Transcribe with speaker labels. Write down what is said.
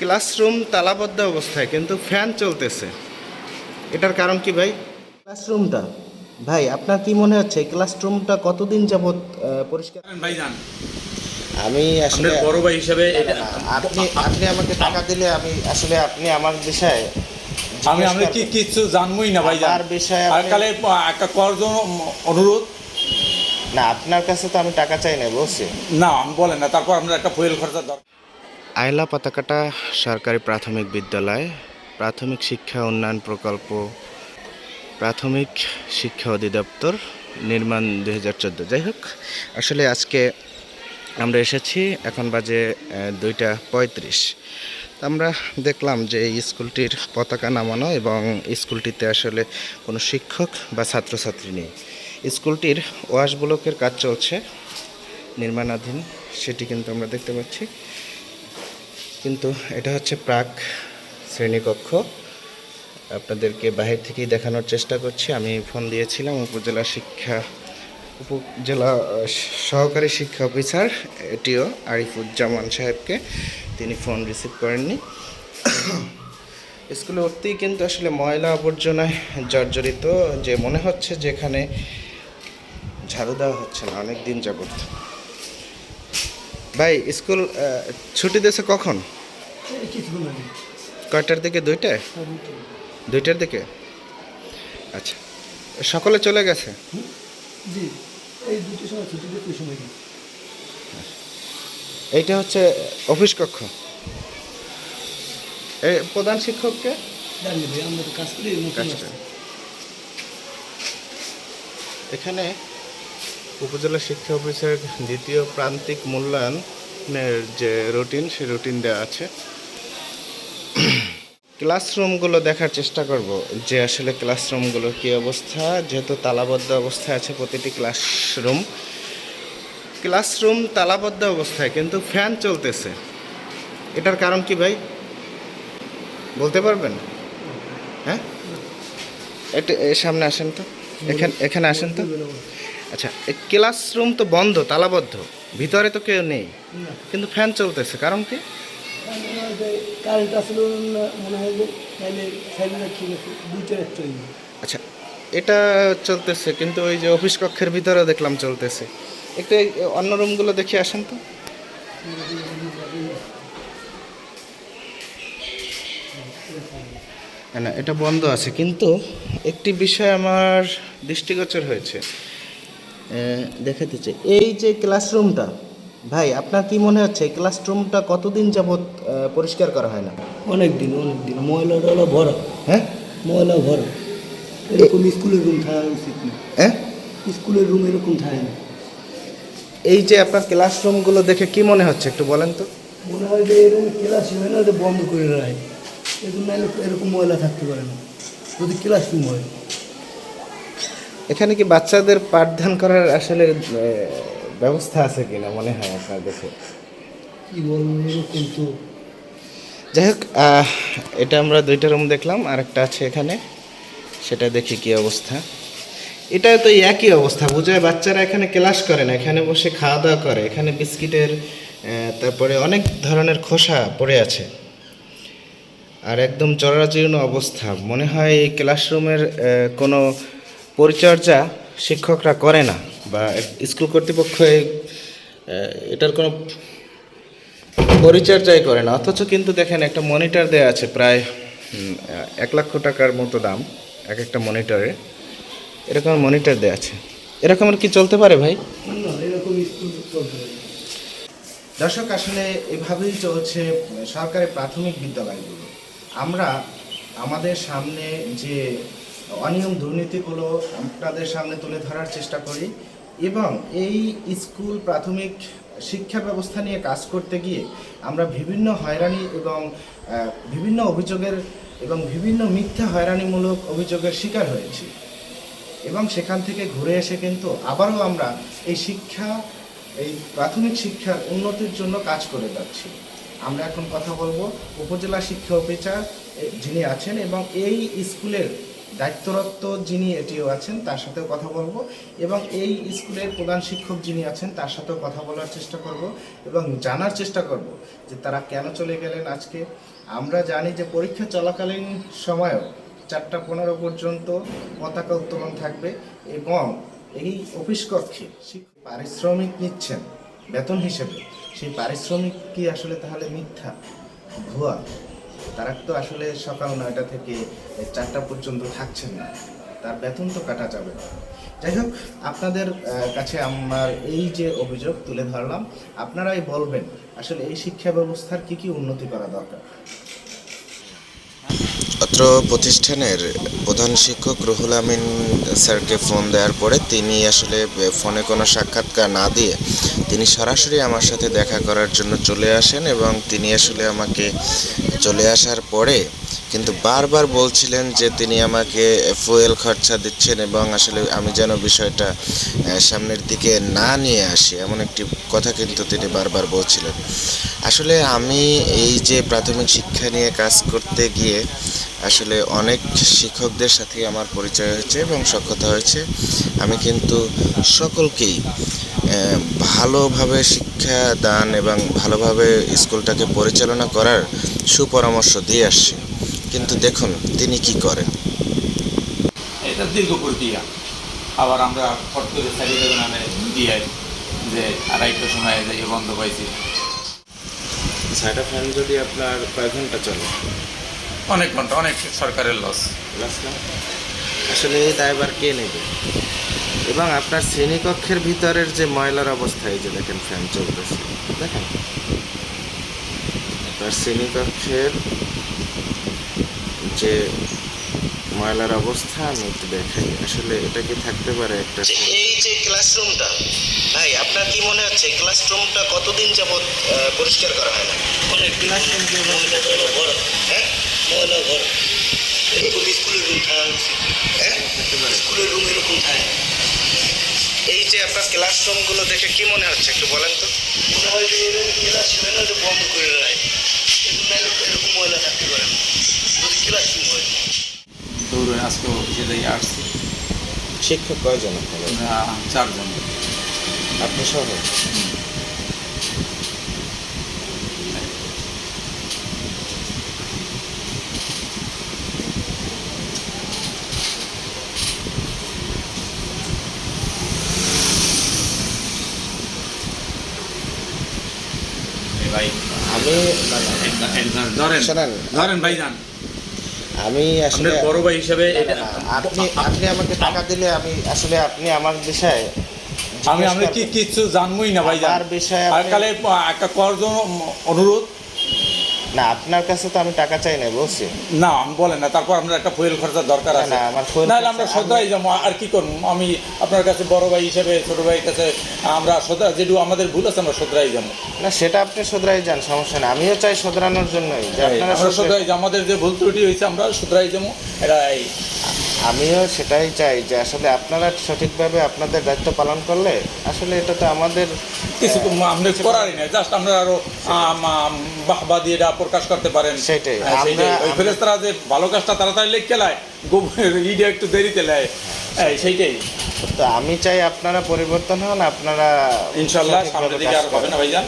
Speaker 1: Classroom তালাবদ্ধ অবস্থায় কিন্তু fan চলতেছে। এটার কারণ কি ভাই? ক্লাসরুমটা ভাই আপনার কি মনে হচ্ছে এই ক্লাসরুমটা কতদিন যাবত পরিষ্কার?
Speaker 2: ভাইজান
Speaker 1: আমি আসলে
Speaker 2: বড় ভাই হিসেবে
Speaker 1: আপনি আপনি আমাকে টাকা দিলে আমি আসলে আপনি আমার বিষয়ে
Speaker 2: আমি আমি কি কিছু জানবই না ভাইজান
Speaker 1: আর বিষয়ে
Speaker 2: আর কালে একটা করজন অনুরোধ।
Speaker 1: না আপনার কাছে তো আমি টাকা চাই না বলছি।
Speaker 2: না আমি বলেন না তারপর আমরা একটা ফুয়েল খরচার দরকার।
Speaker 1: আয়লা পাতাকাটা সরকারি প্রাথমিক বিদ্যালয়, প্রাথমিক শিক্ষা উন্নয়ন প্রকল্প, প্রাথমিক শিক্ষা অধিদপ্তর নির্মাণ দুই হাজার চোদ্দ। যাই হোক, আসলে আজকে আমরা এসেছি, এখন বাজে দুইটা পঁয়ত্রিশ। আমরা দেখলাম যে এই স্কুলটির পতাকা নামানো এবং স্কুলটিতে আসলে কোনো শিক্ষক বা ছাত্রছাত্রী নেই। স্কুলটির ওয়াশ ব্লকের কাজ চলছে, নির্মাণাধীন, সেটি কিন্তু আমরা দেখতে পাচ্ছি। কিন্তু এটা হচ্ছে প্রাক শ্রেণীকক্ষ। আপনাদেরকে বাহির থেকেই দেখানোর চেষ্টা করছি। আমি ফোন দিয়েছিলাম উপজেলা শিক্ষা, উপজেলা সহকারী শিক্ষা অফিসার, এটিও আরিফুজ্জামান সাহেবকে। তিনি ফোন রিসিভ করেননি। স্কুলে উঠতেই কিন্তু আসলে ময়লা আবর্জনায় জর্জরিত। যে মনে হচ্ছে যে এখানে ঝাড়ু দেওয়া হচ্ছে না, অনেক দিন যাবত ভাই, স্কুল ছুটি দিয়েছে কখন? কয়টার দিকে? দুইটায় দুইটার দিকে? আচ্ছা। সকলে চলে গেছে?
Speaker 3: জি। এই দুটি সময় ছুটি দিয়ে সময়
Speaker 1: এইটা হচ্ছে অফিস কক্ষ। এই প্রধান শিক্ষককে। এখানে উপজেলা শিক্ষা অফিসের দ্বিতীয় প্রান্তিক মূল্যায়নের যে রুটিন সেই রুটিন দেওয়া আছে। ক্লাসরুমগুলো দেখার চেষ্টা করব যে আসলে ক্লাসরুমগুলোর কী অবস্থা যেহেতু তালাবদ্ধ অবস্থায় আছে প্রতিটি ক্লাসরুম। ক্লাসরুম তালাবদ্ধ অবস্থায় কিন্তু ফ্যান চলতেছে। এটার কারণ কি ভাই? বলতে পারবেন? হ্যাঁ? এর সামনে আসেন তো। এখানে এখানে আসেন তো। আচ্ছা ক্লাসরুম তো বন্ধ তালাবদ্ধ। ভিতরে তো কেউ নেই। কিন্তু ফ্যান চলতেছে কারণ কি?
Speaker 3: কারেন্ট মনে হয় যে তাহলে সাইলেন্ট ঠিক আছে দুইটার একটা
Speaker 1: আচ্ছা এটা চলতেছে, কিন্তু ওই যে অফিস কক্ষের ভিতরেও দেখলাম চলতেছে। একটু অন্য রুমগুলো দেখে আসেন তো। না এটা বন্ধ আছে, কিন্তু একটি বিষয় আমার দৃষ্টিগোচর হয়েছে। দেখাতে চাই। এই যে ক্লাসরুমটা ভাই, আপনার কি মনে হচ্ছে ক্লাসরুমটা কতদিন যাবত পরিষ্কার করা হয় না?
Speaker 3: অনেক দিন অনেক দিন। ময়লা টয়লা ভরা।
Speaker 1: হ্যাঁ?
Speaker 3: ময়লা ভরা। এরকম স্কুলের রুম থাকা উচিত না।
Speaker 1: হ্যাঁ?
Speaker 3: স্কুলের রুম এরকম থাকে না।
Speaker 1: এই যে আপনার ক্লাসরুমগুলো দেখে কি মনে হচ্ছে একটু বলেন তো?
Speaker 3: মনে হয় যে এরকম ক্লাস হয় না বন্ধ করে রায় এরকম এরকম ময়লা থাকতে পারে না। যদি ক্লাসরুম হয়।
Speaker 1: এখানে কি বাচ্চাদের পাঠদান করার আসলে ব্যবস্থা আছে কিনা মনে হয় আপনার দেখে
Speaker 3: কি বলব এরকম তো
Speaker 1: যাই হোক এটা আমরা দুইটা রুম দেখলাম আর একটা আছে এখানে। সেটা দেখি কি অবস্থা। এটা তো একই অবস্থা, বোঝায় বাচ্চারা এখানে ক্লাস করে না, এখানে বসে খাওয়া দাওয়া করে, এখানে বিস্কিটের তারপরে অনেক ধরনের খোসা পড়ে আছে। আর একদম চরাচীর্ণ অবস্থা, মনে হয় এই ক্লাসরুমের কোনো পরিচর্যা শিক্ষকরা করে না, বা স্কুল কর্তৃপক্ষ এটার কোনো পরিচর্যাই করে না অথচ কিন্তু দেখেন একটা মনিটর দেওয়া আছে প্রায় এক লক্ষ টাকার মতো দাম এক একটা মনিটরে এরকম মনিটর দেওয়া আছে। এরকম আর কি চলতে পারে ভাই। দর্শক আসলে এভাবেই চলছে সরকারি প্রাথমিক বিদ্যালয়গুলো। আমরা আমাদের সামনে যে অনিয়ম দুর্নীতিগুলো আপনাদের সামনে তুলে ধরার চেষ্টা করি এবং এই স্কুল প্রাথমিক শিক্ষা ব্যবস্থা নিয়ে কাজ করতে গিয়ে আমরা বিভিন্ন হয়রানি এবং বিভিন্ন অভিযোগের এবং বিভিন্ন মিথ্যা হয়রানিমূলক অভিযোগের শিকার হয়েছি। এবং সেখান থেকে ঘুরে এসে কিন্তু আবারও আমরা এই শিক্ষা, এই প্রাথমিক শিক্ষার উন্নতির জন্য কাজ করে যাচ্ছি। আমরা এখন কথা বলব উপজেলা শিক্ষা অফিসার যিনি আছেন এবং এই স্কুলের দায়িত্বরত যিনি এটিও আছেন, তার সাথেও কথা বলব। এবং এই স্কুলের প্রধান শিক্ষক যিনি আছেন, তার সাথেও কথা বলার চেষ্টা করব এবং জানার চেষ্টা করব যে তারা কেন চলে গেলেন আজকে। আমরা জানি যে পরীক্ষা চলাকালীন সময়ও চারটা পনেরো পর্যন্ত পতাকা উত্তোলন থাকবে এবং এই অফিস কক্ষে পারিশ্রমিক নিচ্ছেন, বেতন হিসেবে। সেই পারিশ্রমিক কি আসলে তাহলে মিথ্যা, ভুয়া? তারা তো আসলে সকাল নয়টা থেকে চারটা পর্যন্ত থাকছেন না। তার বেতন তো কাটা যাবে না। যাই হোক, আপনাদের কাছে আমার এই যে অভিযোগ তুলে ধরলাম, আপনারাই বলবেন, আসলে এই শিক্ষা ব্যবস্থার কি কি উন্নতি করা দরকার?
Speaker 4: অত্র প্রতিষ্ঠানের প্রধান শিক্ষক রুহুল আমিন স্যারকে ফোন দেওয়ার পরে তিনি আসলে ফোনে কোনো সাক্ষাৎকার না দিয়ে তিনি সরাসরি আমার সাথে দেখা করার জন্য চলে আসেন এবং তিনি আসলে আমাকে চলে আসার পরে কিন্তু বারবার বলছিলেন যে তিনি আমাকে ফুয়েল খরচা দিচ্ছেন এবং আসলে আমি যেন বিষয়টা সামনের দিকে না নিয়ে আসি, এমন একটি কথা কিন্তু তিনি বারবার বলছিলেন। আসলে আমি এই যে প্রাথমিক শিক্ষা নিয়ে কাজ করতে গিয়ে আসলে অনেক শিক্ষকদের সাথে আমার পরিচয় হয়েছে এবং সক্ষতা হয়েছে। আমি কিন্তু সকলকেই ভালোভাবে শিক্ষা দান এবং ভালোভাবে স্কুলটাকে পরিচালনা করার সুপরামর্শ দিয়ে আসছি। কিন্তু দেখুন তিনি কি করেন?
Speaker 2: এটা দীর্ঘ প্রক্রিয়া। আবার আমরা ফট করে সারিয়ে দেবেন দিয়ে যে আড়াইটার সময় যাই বন্ধ পাইছি।
Speaker 1: ছয়টা ফ্যান যদি আপনার কয় ঘণ্টা চলে?
Speaker 2: অনেক ঘণ্টা অনেক সরকারের লস লস
Speaker 1: আসলে এই দায়ভার কে নেবে? এবং আপনার শ্রেণীকক্ষের ভিতরের যে ময়লার অবস্থা এই যে দেখেন ফ্যান চলতেছে। দেখেন? তার শ্রেণীকক্ষের যে ময়লার অবস্থা আমি একটু দেখাই। আসলে এটা কি থাকতে পারে একটা
Speaker 4: এই যে ক্লাসরুমটা ভাই আপনার কি মনে হচ্ছে ক্লাসরুমটা কতদিন যাবত পরিষ্কার করা হয় না? ক্লাসরুম হ্যাঁ? ময়লা ঘর এরকম স্কুলের রুম থাকা উচিত। হ্যাঁ? স্কুলের রুম এরকম থাকে এই যে আপনার ক্লাসরুমগুলো দেখে কি মনে হচ্ছে একটু বলেন তো? মনে হয় যে ক্লাস না বন্ধ করে রায় এরকম ময়লা থাকতে পারে না। ক্লাসরুম
Speaker 2: দৌড়ে আজকে অফিসে যাই আসছি।
Speaker 1: শিক্ষক কয়জন আপনাদের?
Speaker 2: চারজন।
Speaker 1: আপনি সহ? আমি
Speaker 2: ধরেন। ধরেন ভাই যান
Speaker 1: আমি আসলে
Speaker 2: বড় ভাই হিসেবে
Speaker 1: না, না, আপনি আপনি আমাকে টাকা দিলে আমি আসলে আপনি আমার বিষয়ে
Speaker 2: আমি আমি কি। কিচ্ছু জানবই না ভাই
Speaker 1: আমার বিষয়ে
Speaker 2: আর কালে একটা করজন অনুরোধ।
Speaker 1: না আপনার কাছে তো আমি টাকা চাই না বলছি।
Speaker 2: না আমি বলেন না তারপর আমরা একটা ফুয়েল খরচার দরকার
Speaker 1: না,
Speaker 2: আছে।
Speaker 1: না, আমার
Speaker 2: নাহলে
Speaker 1: খরচা-
Speaker 2: আমরা শ্রদ্ধায় যাব আর কি করব? আমি আপনার কাছে বড় ভাই হিসেবে ছোট ভাইয়ের কাছে আমরা শ্রদ্ধা যেটুকু আমাদের ভুল আছে আমরা শ্রদ্ধায় যাব।
Speaker 1: না সেটা আপনি শোধরাই যান সমস্যা না আমিও চাই শোধরানোর জন্যই। যে আপনারা
Speaker 2: আমরা শ্রদ্ধায় যাব। আমাদের যে ভুল ত্রুটি হয়েছে আমরা শ্রদ্ধায় যাব। এটা এই
Speaker 1: আমিও সেটাই চাই যে আসলে আপনারা সঠিকভাবে আপনাদের দায়িত্ব পালন করলে আসলে এটা তো আমাদের
Speaker 2: কিছু আমরা করারই না জাস্ট আমরা আরও বাহবা দিয়ে এটা প্রকাশ করতে পারেন।
Speaker 1: সেটাই।
Speaker 2: হ্যাঁ, সেইটাই।
Speaker 1: আমরা-
Speaker 2: ওই ফেরেস্তারা যে ভালো কাজটা তাড়াতাড়ি লিখে লায় ইডিয়া একটু দেরিতে নেয় এই, সেইটাই।
Speaker 1: তো আমি চাই আপনারা পরিবর্তন হন আপনারা
Speaker 2: ইনশাল্লাহ সামনের দিকে আর হবে না ভাইজান।